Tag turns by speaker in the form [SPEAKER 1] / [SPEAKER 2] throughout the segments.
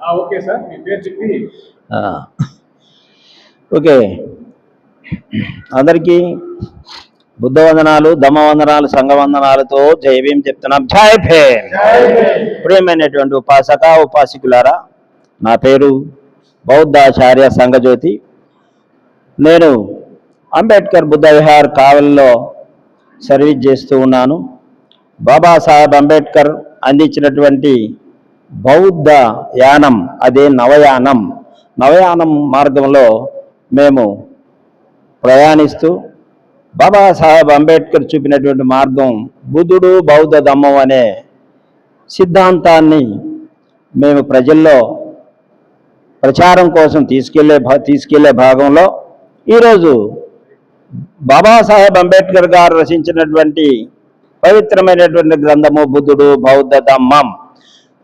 [SPEAKER 1] Okay sir మీ పేరు చెప్పి.
[SPEAKER 2] ఆ. ఓకే. అందరికీ బుద్ధ వందనాలు దమ్మ వందనాలు సంఘ వందనాలతో జై భీం. చెప్తున్నాం జై భీమ్ ప్రియమైనటువంటి ఉపాసక ఉపాసకులారా నా పేరు బౌద్ధాచార్య సంఘజ్యోతి. నేను అంబేద్కర్ బుద్ధ విహార్ కావలిలో సర్వీస్ చేస్తూ ఉన్నాను. బాబాసాహెబ్ అంబేద్కర్ అందించినటువంటి బౌద్ధ యానం అదే నవయానం. నవయానం మార్గంలో మేము ప్రయాణిస్తూ బాబాసాహెబ్ అంబేద్కర్ చూపినటువంటి మార్గం బుద్ధుడు బౌద్ధ ధమ్మం అనే సిద్ధాంతాన్ని మేము ప్రజల్లో ప్రచారం కోసం తీసుకెళ్ళే తీసుకెళ్ళే భాగంలో ఈరోజు బాబాసాహెబ్ అంబేద్కర్ గారు రచించినటువంటి పవిత్రమైనటువంటి గ్రంథము బుద్ధుడు బౌద్ధ ధమ్మం.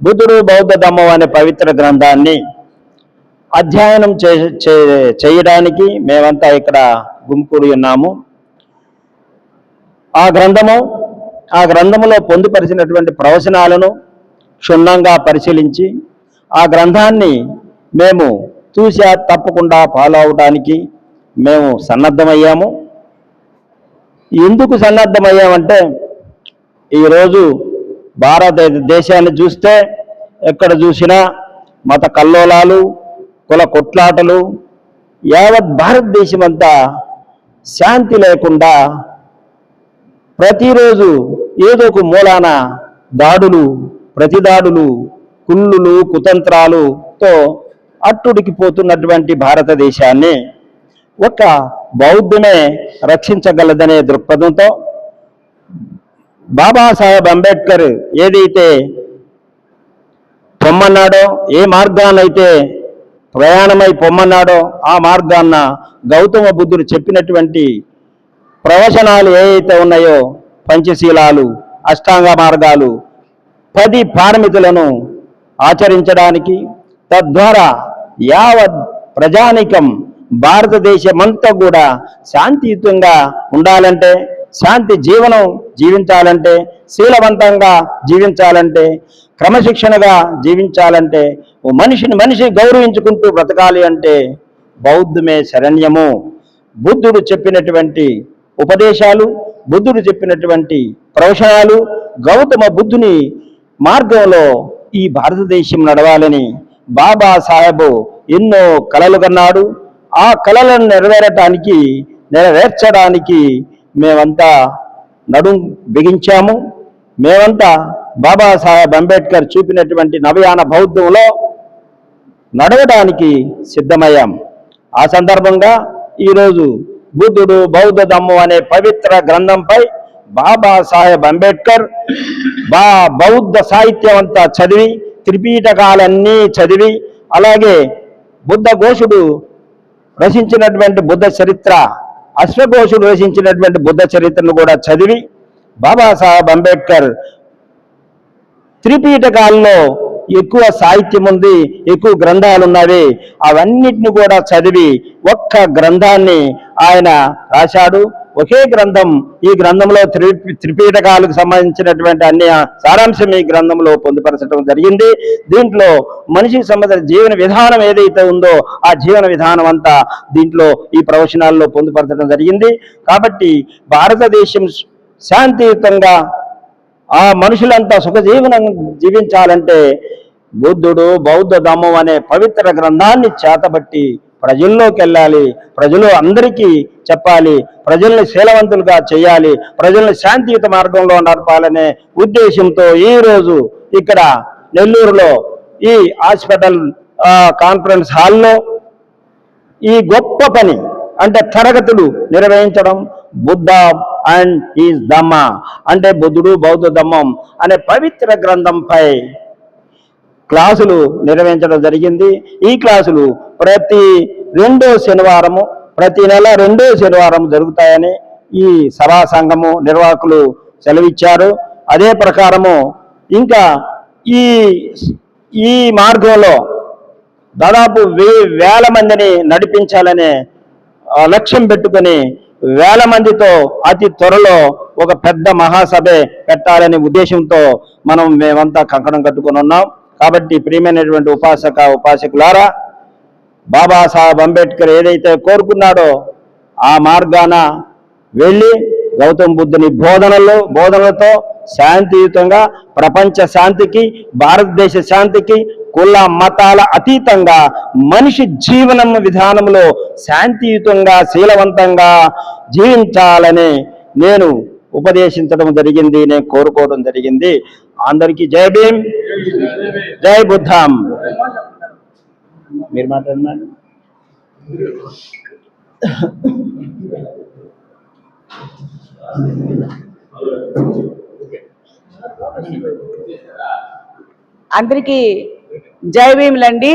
[SPEAKER 2] బుద్ధుడు బౌద్ధ ధమ్మం అనే పవిత్ర గ్రంథాన్ని అధ్యయనం చే చే- చేయడానికి మేమంతా ఇక్కడ గుమికూడి ఉన్నాము. ఆ గ్రంథము ఆ గ్రంథములో పొందుపరిచినటువంటి ప్రవచనాలను క్షుణ్ణంగా పరిశీలించి ఆ గ్రంథాన్ని మేము చూసా తప్పకుండా ఫాలో అవడానికి మేము సన్నద్ధమయ్యాము. ఎందుకు సన్నద్ధమయ్యామంటే ఈరోజు భారతదేశాన్ని చూస్తే ఎక్కడ చూసినా మత కల్లోలాలు కుల కొట్లాటలు యావత్ భారతదేశం అంతా శాంతి లేకుండా ప్రతిరోజు ఏదో ఒక మూలాన దాడులు ప్రతిదాడులు కుళ్ళులు కుతంత్రాలుతో అట్టుడికిపోతున్నటువంటి భారతదేశాన్ని ఒక బౌద్ధమే రక్షించగలదనే దృక్పథంతో బాబాసాహెబ్ అంబేద్కర్ ఏదైతే పొమ్మన్నాడో ఏ మార్గాన్నైతే ప్రయాణమై పొమ్మన్నాడో ఆ మార్గాన్న గౌతమ బుద్ధుడు చెప్పినటువంటి ప్రవచనాలు ఏవైతే ఉన్నాయో పంచశీలాలు అష్టాంగ మార్గాలు పది పారమితులను ఆచరించడానికి తద్వారా యావత్ ప్రజానికం భారతదేశమంతా కూడా శాంతియుతంగా ఉండాలంటే శాంతి జీవనం జీవించాలంటే శీలవంతంగా జీవించాలంటే క్రమశిక్షణగా జీవించాలంటే ఓ మనిషిని మనిషి గౌరవించుకుంటూ బ్రతకాలి అంటే బౌద్ధమే శరణ్యము. బుద్ధుడు చెప్పినటువంటి ఉపదేశాలు బుద్ధుడు చెప్పినటువంటి ప్రవచనాలు గౌతమ బుద్ధుని మార్గంలో ఈ భారతదేశం నడవాలని బాబా సాహెబు ఎన్నో కలలు కన్నాడు. ఆ కలలను నెరవేరటానికి నెరవేర్చడానికి మేమంతా నడుం బిగించాము. మేమంతా బాబాసాహెబ్ అంబేద్కర్ చూపినటువంటి నవయాన బౌద్ధంలో నడవడానికి సిద్ధమయ్యాం. ఆ సందర్భంగా ఈరోజు బుద్ధుడు బౌద్ధ ధమ్మం అనే పవిత్ర గ్రంథంపై బాబాసాహెబ్ అంబేద్కర్ బా బౌద్ధ సాహిత్యం అంతా చదివి త్రిపీఠకాలన్నీ చదివి అలాగే బుద్ధ ఘోషుడు రచించినటువంటి బుద్ధ చరిత్ర అశ్వఘోషుడు రచించినటువంటి బుద్ధ చరిత్రను కూడా చదివి బాబాసాహెబ్ అంబేద్కర్ త్రిపీఠకాల్లో ఎక్కువ సాహిత్యం ఉంది ఎక్కువ గ్రంథాలు ఉన్నవి. అవన్నిటిని కూడా చదివి ఒక్క గ్రంథాన్ని ఆయన రాశాడు. ఒకే గ్రంథం ఈ గ్రంథంలో త్రి త్రిపీఠకాలకు సంబంధించినటువంటి అన్ని సారాంశం ఈ గ్రంథంలో పొందుపరచడం జరిగింది. దీంట్లో మనిషికి సంబంధించిన జీవన విధానం ఏదైతే ఉందో ఆ జీవన విధానం అంతా దీంట్లో ఈ ప్రవచనాల్లో పొందుపరచడం జరిగింది. కాబట్టి భారతదేశం శాంతియుతంగా ఆ మనుషులంతా సుఖజీవనం జీవించాలంటే బుద్ధుడు బౌద్ధ ధమ్మం అనే పవిత్ర గ్రంథాన్ని చేతబట్టి ప్రజల్లోకి వెళ్ళాలి ప్రజలు అందరికీ చెప్పాలి ప్రజల్ని శీలవంతులుగా చేయాలి ప్రజల్ని శాంతియుత మార్గంలో నడపాలనే ఉద్దేశంతో ఈ రోజు ఇక్కడ నెల్లూరులో ఈ హాస్పిటల్ కాన్ఫరెన్స్ హాల్లో ఈ గొప్ప పని అంటే తరగతులు నిర్వహించడం బుద్ధ అండ్ ఈజ్ దమ్మ అంటే బుద్ధుడు బౌద్ధ దమ్మం అనే పవిత్ర గ్రంథంపై క్లాసులు నిర్వహించడం జరిగింది. ఈ క్లాసులు ప్రతి రెండో శనివారము ప్రతి నెల రెండో శనివారం జరుగుతాయని ఈ సభా సంఘము నిర్వాహకులు సెలవిచ్చారు. అదే ప్రకారము ఇంకా ఈ ఈ మార్గంలో దాదాపు వే వేల మందిని నడిపించాలనే లక్ష్యం పెట్టుకొని వేల మందితో అతి త్వరలో ఒక పెద్ద మహాసభే పెట్టాలనే ఉద్దేశంతో మనం మేమంతా కంకణం కట్టుకొని ఉన్నాం. కాబట్టి ప్రియమైనటువంటి ఉపాసక ఉపాసకులారా బాబాసాహెబ్ అంబేద్కర్ ఏదైతే కోరుకున్నాడో ఆ మార్గాన వెళ్ళి గౌతమ బుద్ధుని బోధనలు బోధనలతో శాంతియుతంగా ప్రపంచ శాంతికి భారతదేశ శాంతికి కుల మతాల అతీతంగా మనిషి జీవనం విధానంలో శాంతియుతంగా శీలవంతంగా జీవించాలని నేను ఉపదేశించడం జరిగింది నేను కోరుకోవడం జరిగింది. అందరికీ జై భీమ్ జై బుద్ధాం. మీరు మాట్లాడినారు?
[SPEAKER 1] అందరికీ జై భీములండి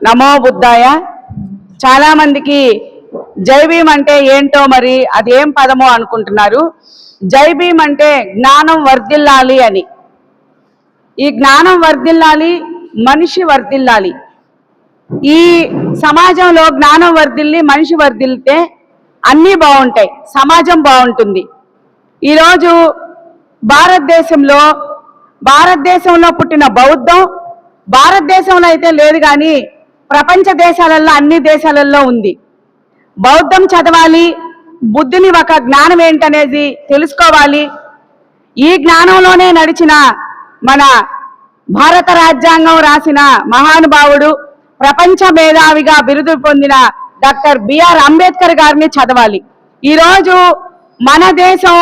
[SPEAKER 1] నమో బుద్ధాయ. చాలా మందికి జై భీమ్ అంటే ఏంటో మరి అది ఏం పదమో అనుకుంటున్నారు? జై భీమ్ అంటే జ్ఞానం వర్ధిల్లాలి అని. ఈ జ్ఞానం వర్ధిల్లాలి మనిషి వర్ధిల్లాలి. ఈ సమాజంలో జ్ఞానం వర్ధిల్లి మనిషి వర్ధిల్లితే అన్నీ బాగుంటాయి సమాజం బాగుంటుంది. ఈరోజు భారతదేశంలో భారతదేశంలో పుట్టిన బౌద్ధం భారతదేశంలో అయితే లేదు కానీ ప్రపంచ దేశాలలో అన్ని దేశాలలో ఉంది. బౌద్ధం చదవాలి బుద్ధిని ఒక జ్ఞానం ఏంటనేది తెలుసుకోవాలి. ఈ జ్ఞానంలోనే నడిచిన మన భారత రాజ్యాంగం రాసిన మహానుభావుడు ప్రపంచ మేధావిగా బిరుదు పొందిన డాక్టర్ బిఆర్ అంబేద్కర్ గారిని చదవాలి. ఈరోజు మన దేశం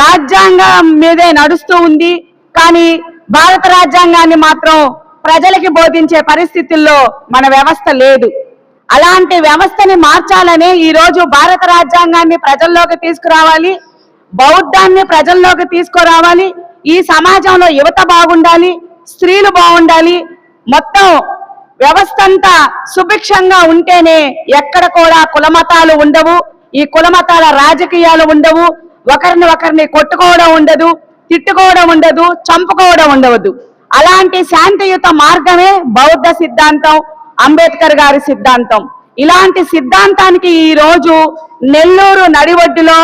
[SPEAKER 1] రాజ్యాంగం మీదే నడుస్తూ ఉంది. కానీ భారత రాజ్యాంగాన్ని మాత్రం ప్రజలకి బోధించే పరిస్థితుల్లో మన వ్యవస్థ లేదు. అలాంటి వ్యవస్థని మార్చాలని ఈ రోజు భారత రాజ్యాంగాన్ని ప్రజల్లోకి తీసుకురావాలి బౌద్ధాన్ని ప్రజల్లోకి తీసుకురావాలి ఈ సమాజంలో యువత బాగుండాలి స్త్రీలు బాగుండాలి మొత్తం వ్యవస్థ అంతా సుభిక్షంగా ఉంటేనే ఎక్కడ కూడా కులమతాలు ఉండవు ఈ కులమతాల రాజకీయాలు ఉండవు ఒకరిని ఒకరిని కొట్టుకోవడం ఉండదు తిట్టుకోవడం ఉండదు చంపుకోవడం ఉండవద్దు. అలాంటి శాంతియుత మార్గమే బౌద్ధ సిద్ధాంతం. అంబేద్కర్ గారి సిద్ధాంతం. ఇలాంటి సిద్ధాంతానికి ఈ రోజు నెల్లూరు నడివడ్డులో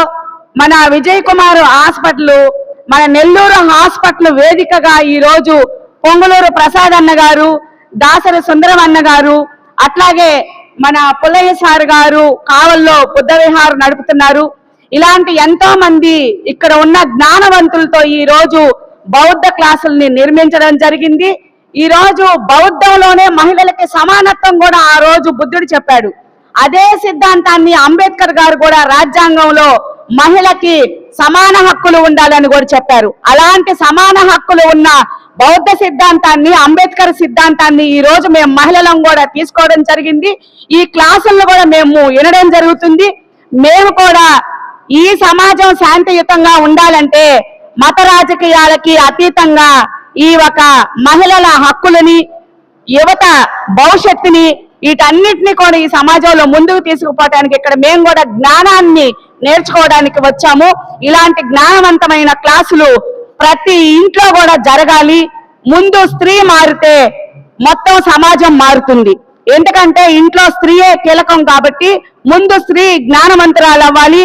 [SPEAKER 1] మన విజయ్ కుమార్ హాస్పిటల్ మన నెల్లూరు హాస్పిటల్ వేదికగా ఈ రోజు పొంగులూరు ప్రసాద్ అన్న గారు దాసరి సుందరం అన్న గారు అట్లాగే మన పుల్లయ్య సార్ గారు కావల్లో బుద్ధవిహారం నడుపుతున్నారు. ఇలాంటి ఎంతో మంది ఇక్కడ ఉన్న జ్ఞానవంతులతో ఈ రోజు బౌద్ధ క్లాసుల్ని నిర్మించడం జరిగింది. ఈ రోజు బౌద్ధంలోనే మహిళలకి సమానత్వం కూడా ఆ రోజు బుద్ధుడు చెప్పాడు. అదే సిద్ధాంతాన్ని అంబేద్కర్ గారు కూడా రాజ్యాంగంలో మహిళకి సమాన హక్కులు ఉండాలని కూడా చెప్పారు. అలాంటి సమాన హక్కులు ఉన్న బౌద్ధ సిద్ధాంతాన్ని అంబేద్కర్ సిద్ధాంతాన్ని ఈ రోజు మేము మహిళలం కూడా తీసుకోవడం జరిగింది. ఈ క్లాసులను కూడా మేము వినడం జరుగుతుంది. మేము కూడా ఈ సమాజం శాంతియుతంగా ఉండాలంటే మత రాజకీయాలకి అతీతంగా ఈ ఒక మహిళల హక్కులని యువత భవిష్యత్తుని వీటన్నిటిని కూడా ఈ సమాజంలో ముందుకు తీసుకుపోవడానికి ఇక్కడ మేము కూడా జ్ఞానాన్ని నేర్చుకోవడానికి వచ్చాము. ఇలాంటి జ్ఞానవంతమైన క్లాసులు ప్రతి ఇంట్లో కూడా జరగాలి. ముందు స్త్రీ మారితే మొత్తం సమాజం మారుతుంది. ఎందుకంటే ఇంట్లో స్త్రీయే కీలకం కాబట్టి ముందు స్త్రీ జ్ఞానవంతురాలు అవ్వాలి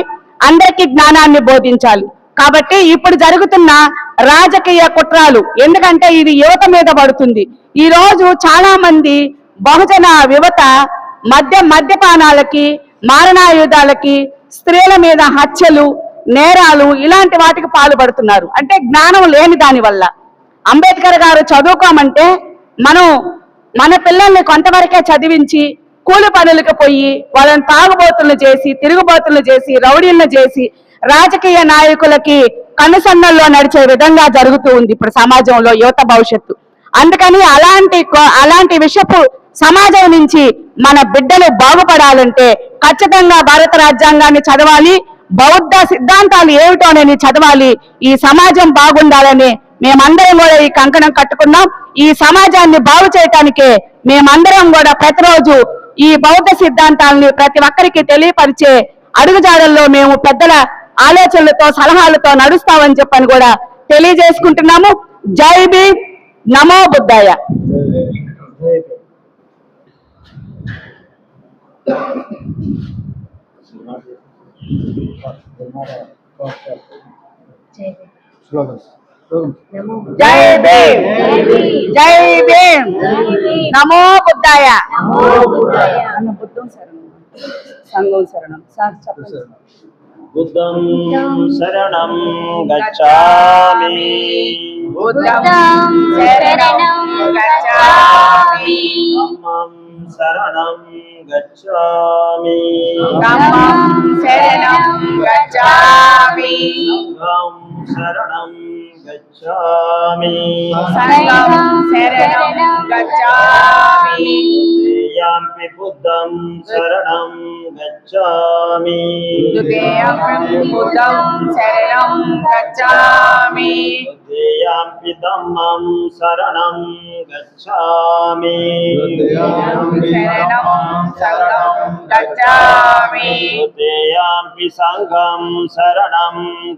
[SPEAKER 1] అందరికీ జ్ఞానాన్ని బోధించాలి. కాబట్టి ఇప్పుడు జరుగుతున్న రాజకీయ కుట్రాలు. ఎందుకంటే ఇది యువత మీద పడుతుంది. ఈ రోజు చాలా మంది బహుజన యువత మద్య మద్యపానాలకి మారణాయుధాలకి స్త్రీల మీద హత్యలు నేరాలు ఇలాంటి వాటికి పాల్పడుతున్నారు. అంటే జ్ఞానం లేని దాని వల్ల. అంబేద్కర్ గారు చదువుకోమంటే మనం మన పిల్లల్ని కొంతవరకే చదివించి కూలి పనులకు పోయి వాళ్ళని తాగుబోతులను చేసి తిరుగుబోతులను చేసి రౌడీలను చేసి రాజకీయ నాయకులకి కనుసన్నల్లో నడిచే విధంగా జరుగుతూ ఉంది ఇప్పుడు సమాజంలో యువత భవిష్యత్తు. అందుకని అలాంటి అలాంటి విషపు సమాజం నుంచి మన బిడ్డలు బాగుపడాలంటే ఖచ్చితంగా భారత రాజ్యాంగాన్ని చదవాలి బౌద్ధ సిద్ధాంతాలు ఏమిటోనని చదవాలి ఈ సమాజం బాగుండాలని మేమందరం కూడా ఈ కంకణం కట్టుకున్నాం. ఈ సమాజాన్ని బాగు చేయటానికే మేమందరం కూడా ప్రతిరోజు ఈ బౌద్ధ సిద్ధాంతాలని ప్రతి ఒక్కరికి తెలియపరిచే అడుగుజాడల్లో మేము పెద్దల ఆలోచనలతో సలహాలతో నడుస్తామని చెప్పని కూడా తెలియజేసుకుంటున్నాము. జై బీ నమో బుద్ధాయ. జై భీమ్. జై భీమ్. నమో బుద్ధాయ. అన్న బుద్ధం శరణం. సంఘం శరణం. సార్ చెప్పండి.
[SPEAKER 2] బుద్ధం శరణం గచ్చామి
[SPEAKER 1] బుద్ధం శరణం గచ్ఛామి
[SPEAKER 2] ధమ్మం శరణం గచ్చామి
[SPEAKER 1] ధమ్మం శరణం గచ్ఛామి
[SPEAKER 2] సంఘం శరణం గచ్చామి
[SPEAKER 1] సంఘం శరణం గచ్ఛామి
[SPEAKER 2] యాంపి బుద్ధం శరణం గచ్చామి
[SPEAKER 1] ద్వితీయం బుద్ధం శరణం గచ్ఛామి
[SPEAKER 2] యాంపి ధమ్మం శరణం గచ్చామి
[SPEAKER 1] శరణం సంఘం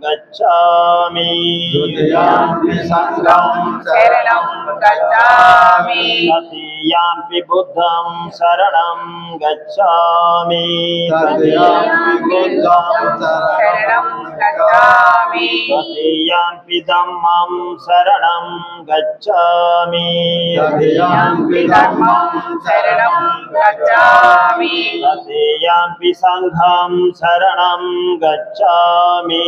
[SPEAKER 1] గచ్ఛామి
[SPEAKER 2] యాంపి సంఘం శరణం గచ్చామి
[SPEAKER 1] శరణం గచ్ఛామి
[SPEAKER 2] తృతీయాంపి బుద్ధం శరణం గచ్చామి
[SPEAKER 1] శరణం गच्छामि
[SPEAKER 2] तदीयान् पिधम्मं शरणं गच्छामि
[SPEAKER 1] तदीयान्पि धर्मं शरणं
[SPEAKER 2] गच्छामि तदीयान्पि सङ्घं शरणं
[SPEAKER 1] गच्छामि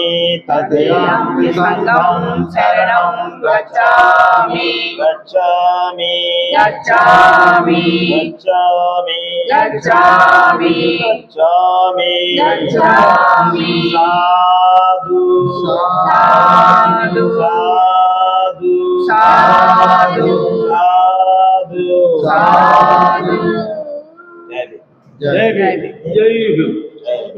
[SPEAKER 1] तदीयान्पि सङ्घं शरणं
[SPEAKER 2] गच्छामि
[SPEAKER 1] गच्छामि
[SPEAKER 2] गच्छामि
[SPEAKER 1] गच्छामि
[SPEAKER 2] गच्छामि
[SPEAKER 1] गच्छामि
[SPEAKER 2] गच्छामि
[SPEAKER 1] సాధు
[SPEAKER 2] సాధు
[SPEAKER 1] సాధు
[SPEAKER 2] సాధు
[SPEAKER 1] సాధు
[SPEAKER 2] జై భీమ్.
[SPEAKER 1] జై భీమ్.
[SPEAKER 2] జై భీమ్.